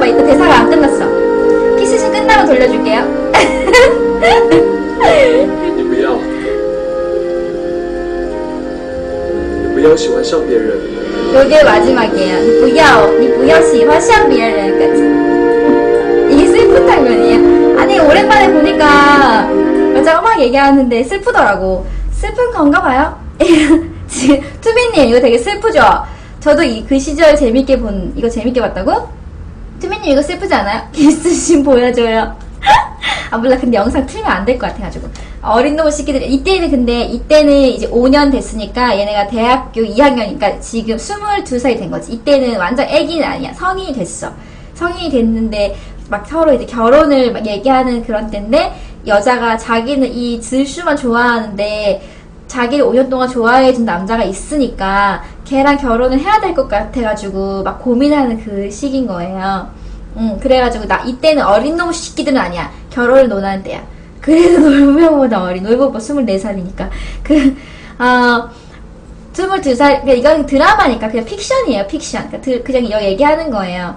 이거 대사가 안 끝났어. 키스신 끝나고 돌려줄게요. 你不要，你不要喜欢上别人。 요게 마지막이에요. 你不要,你不要喜欢像别人까지. 이게 슬픈 장면이에요. 아니 오랜만에 보니까 여자가 막 얘기하는데 슬프더라고. 슬픈 건가 봐요. 지금 투미님 이거 되게 슬프죠? 저도 이 그 시절 재밌게 본 이거 재밌게 봤다고? 투미님 이거 슬프지 않아요? 키스신 보여줘요. 아 몰라. 근데 영상 틀면 안 될 것 같아가지고. 어린 놈의 새끼들 이때는 근데 이때는 이제 5년 됐으니까 얘네가 대학교 2학년이니까 지금 22살이 된 거지. 이때는 완전 애기는 아니야. 성인이 됐어. 성인이 됐는데 막 서로 이제 결혼을 막 얘기하는 그런 때인데 여자가 자기는 이 들슈만 좋아하는데 자기를 5년 동안 좋아해준 남자가 있으니까 걔랑 결혼을 해야 될 것 같아가지고 막 고민하는 그 시기인 거예요. 응, 그래가지고 나 이때는 어린 놈 새끼들은 아니야. 결혼을 논하는 때야. 그래도 놀면보다 어린. 놀보고 24살이니까. 그, 어, 22살, 그러니까 이건 드라마니까 그냥 픽션이에요, 픽션. 그러니까 드- 그냥 이거 얘기하는 거예요.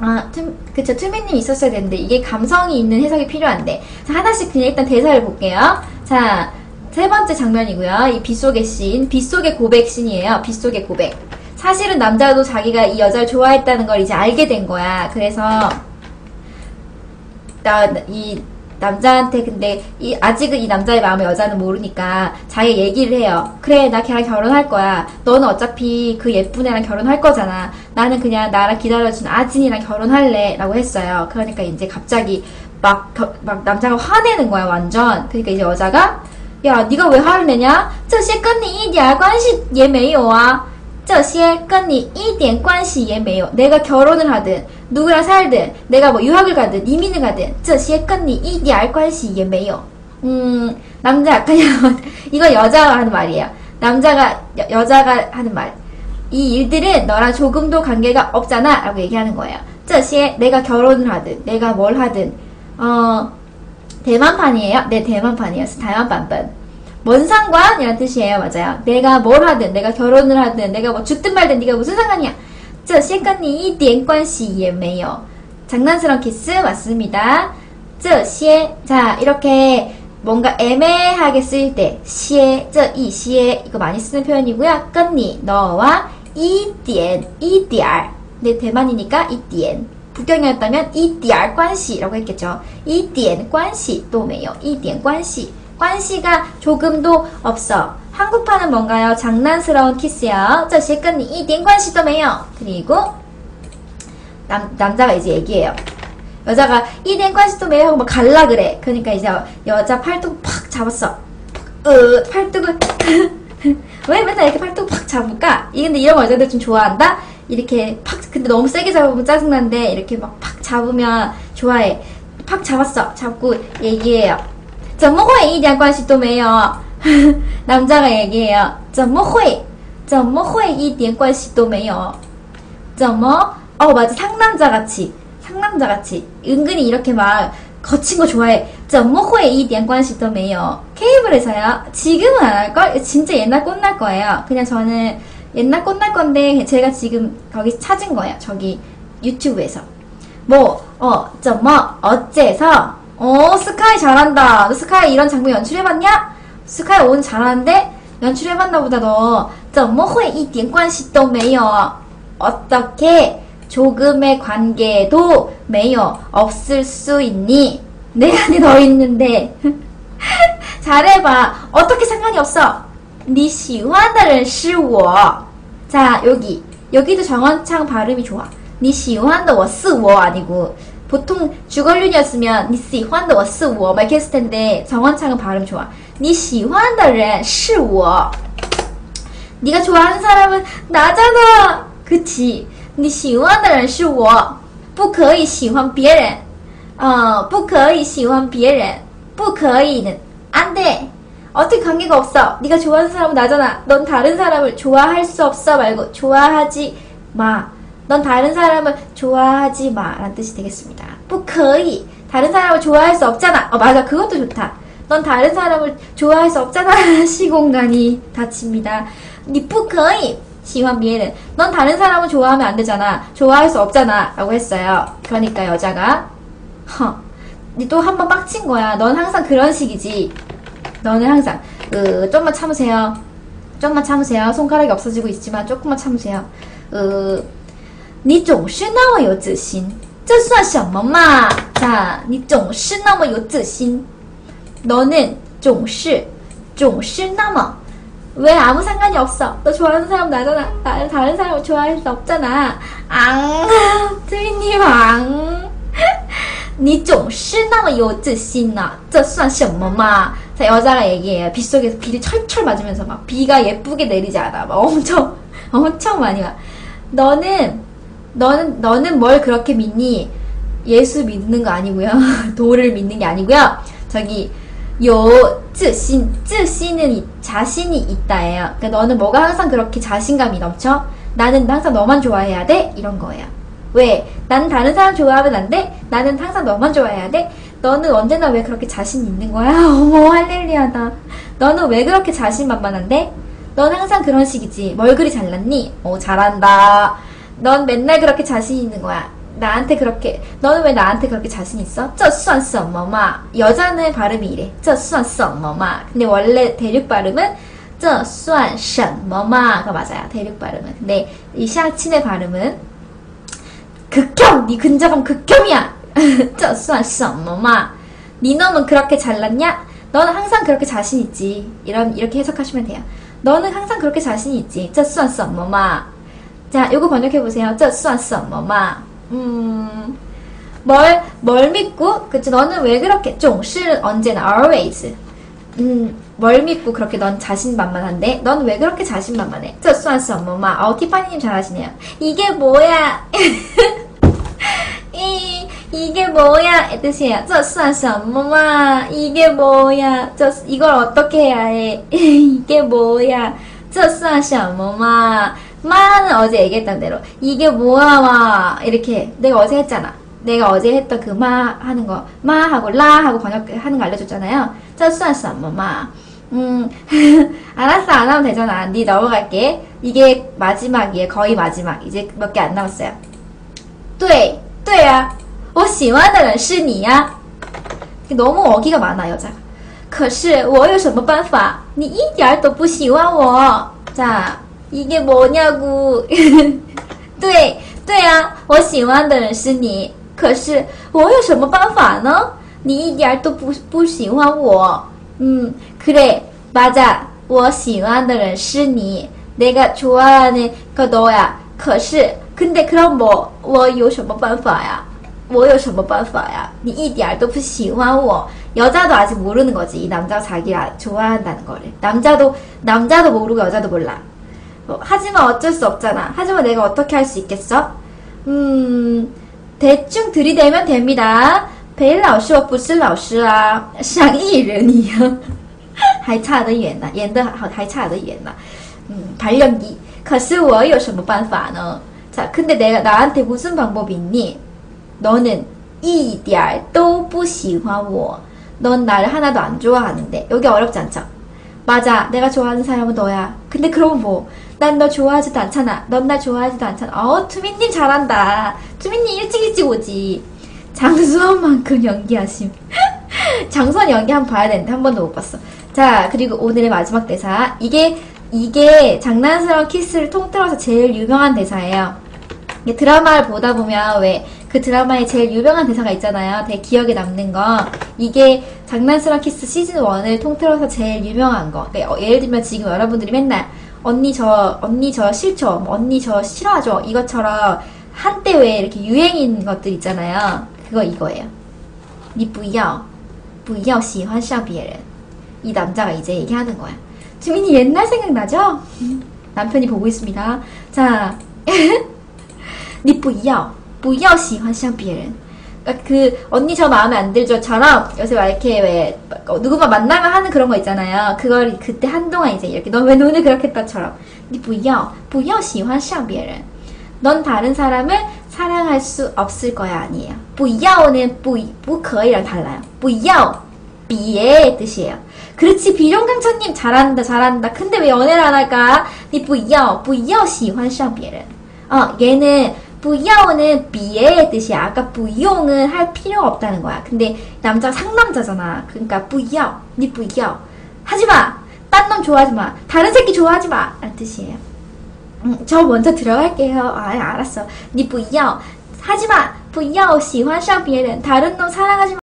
아, 투, 그쵸, 투미님 있었어야 되는데, 이게 감성이 있는 해석이 필요한데. 자, 하나씩 그냥 일단 대사를 볼게요. 자, 세 번째 장면이고요. 이 빗속의 씬, 빗속의 고백 씬이에요. 빗속의 고백. 사실은 남자도 자기가 이 여자를 좋아했다는 걸 이제 알게 된 거야. 그래서, 나, 이 남자한테 근데 이 아직은 이 남자의 마음을 여자는 모르니까 자기 얘기를 해요. 그래 나 걔랑 결혼할 거야. 너는 어차피 그 예쁜 애랑 결혼할 거잖아. 나는 그냥 나랑 기다려준 아진이랑 결혼할래라고 했어요. 그러니까 이제 갑자기 막, 겨- 막 남자가 화내는 거야 완전. 그러니까 이제 여자가 야 네가 왜 화를 내냐? 这些跟你一点关系也没有啊.这些跟你一点关系也没有. 내가 결혼을 하든 누구랑 살든 내가 뭐 유학을 가든 이민을 가든 这些跟你一点关系也没有. 음 남자 약간 이거 여자가 하는 말이에요. 남자가 여, 여자가 하는 말. 이 일들은 너랑 조금도 관계가 없잖아 라고 얘기하는 거예요. 这些 내가 결혼을 하든 내가 뭘 하든 어 대만판이에요. 네 대만판이에요. 대만版本. 뭔 상관? 이란 뜻이에요. 맞아요. 내가 뭘 하든, 내가 결혼을 하든, 내가 뭐 죽든 말든 네가 무슨 상관이야? 这些跟你一点关系也没有. 장난스러운 키스 맞습니다. 这些 자, 이렇게 뭔가 애매하게 쓸 때, 些, 这一些 이거 많이 쓰는 표현이고요. 跟你 너와 一点,一点儿. 네, 대만이니까 一点. 북경이었다면 이띠알 관시라고 했겠죠. 이띠엔 관시 또 매요. 이띠엔 관시. 관시가 조금도 없어. 한국판은 뭔가요? 장난스러운 키스요. 자, 지금 이띠엔 관시도 매요. 그리고 남, 남자가 이제 얘기해요. 여자가 이띠엔 관시도 매요 하고 뭐 갈라 그래. 그러니까 이제 여자 팔뚝 팍 잡았어. 으, 팔뚝을 왜 맨날 이렇게 팔뚝 팍 잡을까? 이 근데 이런 여자들 좀 좋아한다? 이렇게 팍 근데 너무 세게 잡으면 짜증난데 이렇게 막 팍 잡으면 좋아해. 팍 잡았어. 잡고 얘기해요. 怎么会一点关系都没有? 남자가 얘기해요. 怎么会?怎么会一点关系都没有?怎么? 어 맞아 상남자 같이 상남자 같이 은근히 이렇게 막 거친 거 좋아해. 怎么会一点关系都没有? 케이블에서요. 지금은 안 할걸? 진짜 옛날 꽃날 거예요. 그냥 저는 옛날 꽃날 건데 제가 지금 거기 찾은 거예요. 저기 유튜브에서. 뭐, 어, 怎么, 어째서, 어, 스카이 잘한다. 너 스카이 이런 장면 연출해봤냐? 스카이 오늘 잘하는데? 연출해봤나 보다, 너. 怎么会一点关系都没有? 어떻게 조금의 관계도 没有 없을 수 있니? 내 안에 너 있는데. 잘해봐. 어떻게 상관이 없어? 你喜欢的人是我. 자, 여기. 여기도 정원창 발음이 좋아. 你喜欢的我是我 아니고 보통 주걸륜이었으면 你喜欢的我是我막 이렇게 했을 텐데 정원창은 발음 좋아. 你喜欢的人是我. 네가 좋아하는 사람은 나잖아. 그치? 你喜欢的人是我.不可以喜欢别人. 어, 不可以喜欢别人.不可以는 안 돼. 어떻게 관계가 없어. 네가 좋아하는 사람은 나잖아. 넌 다른 사람을 좋아할 수 없어 말고 좋아하지 마. 넌 다른 사람을 좋아하지 마. 라는 뜻이 되겠습니다. 不可以. 다른 사람을 좋아할 수 없잖아. 어, 맞아. 그것도 좋다. 넌 다른 사람을 좋아할 수 없잖아. 시공간이 닫힙니다. 你不可以 喜欢 别人. 넌 다른 사람을 좋아하면 안 되잖아. 좋아할 수 없잖아. 라고 했어요. 그러니까 여자가 허. 또 한 번 빡친 거야. 넌 항상 그런 식이지. 너는 항상 으, 좀만 참으세요. 좀만 참으세요. 손가락이 없어지고 있지만 조금만 참으세요. 으, 你总是那么有自信，这算什么嘛？ 자, 你总是那么有自信。 너는 总是总是那么왜 아무 상관이 없어? 너 좋아하는 사람 나잖아. 나는 다른 사람을 좋아할 수 없잖아. 앙, 트윈님 앙. 你总是那么有自信呐，这算什么嘛？ 여자가 얘기해요. 빗속에서 비를 철철 맞으면서 막 비가 예쁘게 내리지 않아. 막 엄청 엄청 많이 와. 너는 너는 너는 뭘 그렇게 믿니? 예수 믿는 거 아니고요. 도를 믿는 게 아니고요. 저기 요 쯔신 쯔신은 자신이 있다예요. 그러니까 너는 뭐가 항상 그렇게 자신감이 넘쳐? 나는 항상 너만 좋아해야 돼 이런 거예요. 왜? 나는 다른 사람 좋아하면 안 돼? 나는 항상 너만 좋아해야 돼? 너는 언제나 왜 그렇게 자신 있는 거야? 어머, 할렐루야다. 너는 왜 그렇게 자신만만한데? 넌 항상 그런 식이지. 뭘 그리 잘났니? 어, 잘한다. 넌 맨날 그렇게 자신 있는 거야. 나한테 그렇게, 너는 왜 나한테 그렇게 자신 있어? 쩌수안쓰 엄마마. 여자는 발음이 이래. 쩌수안쓰 엄마마. 근데 원래 대륙 발음은 쩌수안쓰 엄마마가 맞아요. 대륙 발음은. 근데 이 샤친의 발음은 극혐! 네 근자감 극혐이야! 这算什么嘛? 네 놈은 그렇게 잘났냐? 너는 항상 그렇게 자신 있지. 이런, 이렇게 해석하시면 돼요. 너는 항상 그렇게 자신 있지. 这算什么嘛? 자, 요거 번역해보세요. 这算什么嘛? 음, 뭘, 뭘 믿고? 그치, 너는 왜 그렇게, 总是 언제나, always. 음, 뭘 믿고 그렇게 넌 자신만만한데? 넌 왜 그렇게 자신만만해? 这算什么嘛? 어, 티파니님 잘하시네요. 이게 뭐야? 이, 이게 뭐야? 이 뜻이에요. 这算什么嘛? 이게 뭐야? 저, 이걸 어떻게 해야 해? 이게 뭐야? 这算什么嘛? 마는 어제 얘기했던 대로 이게 뭐야 마 이렇게 내가 어제 했잖아. 내가 어제 했던 그 마 하는 거 마하고 라하고 번역하는 거 알려줬잖아요. 这算什么嘛? 음 알았어 안 하면 되잖아. 네 넘어갈게. 이게 마지막이에요. 거의 마지막. 이제 몇 개 안 남았어요. 对对啊 我喜欢的人是你呀 너무 어기가 많아 여자가 可是我有什么办法你一点儿都不喜欢我 자 이게 뭐냐고 对对啊我喜欢的人是你可是我有什么办法呢你一点儿都不不喜欢我 음 그래 맞아 我喜欢的人是你 내가 좋아하는 거 너야 可是 근데 그럼 뭐, 我有什么办法呀? 我有什么办法呀?你一点儿都不喜欢我. 여자도 아직 모르는 거지. 이 남자가 자기를 좋아한다는 거를. 남자도, 남자도 모르고 여자도 몰라. 뭐, 하지만 어쩔 수 없잖아. 하지만 내가 어떻게 할 수 있겠어? 음, 대충 들이대면 됩니다. 裴老师我不是老师啊像艺人一样还差得远呢演得好还差得远呢嗯 발연기 可是我有什么办法呢 자, 근데 내가 나한테 무슨 방법이 있니? 너는 이디알 또不 喜欢我. 넌 나를 하나도 안 좋아하는데. 여기 어렵지 않죠? 맞아. 내가 좋아하는 사람은 너야. 근데 그럼 뭐? 난 너 좋아하지도 않잖아. 넌 나 좋아하지도 않잖아. 어, 투민님 잘한다. 투민님 일찍 일찍 오지. 장수원만큼 연기하심. 장수원 연기 한번 봐야 되는데 한 번도 못 봤어. 자, 그리고 오늘의 마지막 대사. 이게 이게 장난스러운 키스를 통틀어서 제일 유명한 대사예요. 이게 드라마를 보다 보면 왜 그 드라마에 제일 유명한 대사가 있잖아요. 되게 기억에 남는 거. 이게 장난스러운 키스 시즌 1을 통틀어서 제일 유명한 거. 그러니까 어, 예를 들면 지금 여러분들이 맨날 언니 저 언니 저 싫죠. 뭐 언니 저 싫어하죠. 이것처럼 한때 왜 이렇게 유행인 것들 있잖아요. 그거 이거예요. 你不要不要喜欢上别人. 이 남자가 이제 얘기하는 거야. 주민이 옛날 생각나죠? 남편이 보고 있습니다. 자, 你不要不要喜欢上别人. 그러니까 그 언니 저 마음에 안 들죠처럼 요새 막 이렇게 왜 어, 누구만 만나면 하는 그런 거 있잖아요. 그걸 그때 한동안 이제 이렇게 너 왜 눈을 그렇게 떠처럼 你不要不要喜欢上别人. 넌 다른 사람을 사랑할 수 없을 거야 아니에요. 不要는 不不可以랑 달라요. 不要 비의 뜻이에요. 그렇지 비룡강천님 잘한다 잘한다. 근데 왜 연애를 안 할까? 니 부야오 부야오 喜欢上别人. 어 얘는 부야오는 비의 뜻이야. 아까 부용은 할 필요가 없다는 거야. 근데 남자 상남자잖아. 그러니까 부야오 니 부야오 하지 마. 딴 놈 좋아하지 마. 다른 새끼 좋아하지 마. 라는 뜻이에요. 음, 저 먼저 들어갈게요. 아, 알았어. 니 부야오 하지 마. 不要喜欢上别人. 다른 놈 사랑하지 마.